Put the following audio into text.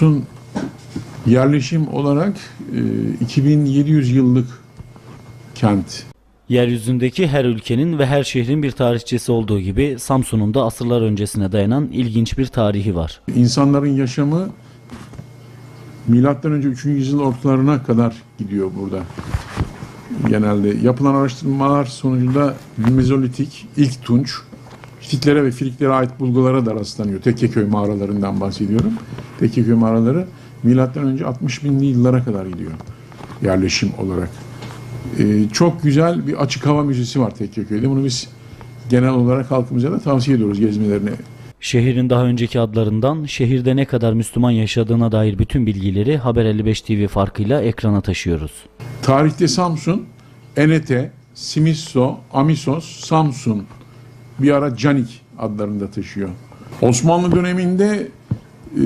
Samsun yerleşim olarak e, 2700 yıllık kent. Yeryüzündeki her ülkenin ve her şehrin bir tarihçesi olduğu gibi Samsun'un da asırlar öncesine dayanan ilginç bir tarihi var. İnsanların yaşamı milattan önce 3. yüzyıl ortalarına kadar gidiyor burada. Genelde yapılan araştırmalar sonucunda Mezolitik, ilk Tunç, Hititlere ve Filiklere ait bulgulara da rastlanıyor. Tekkeköy mağaralarından bahsediyorum. Tekkeköy mağaraları milattan önce 60 binli yıllara kadar gidiyor yerleşim olarak. Ee, çok güzel bir açık hava müzesi var Tekkeköy'de. Bunu biz genel olarak halkımıza da tavsiye ediyoruz gezmelerini. Şehrin daha önceki adlarından şehirde ne kadar Müslüman yaşadığına dair bütün bilgileri Haber 55 TV farkıyla ekrana taşıyoruz. Tarihte Samsun, Enete, Simisso, Amisos, Samsun bir ara Canik adlarını da taşıyor. Osmanlı döneminde e,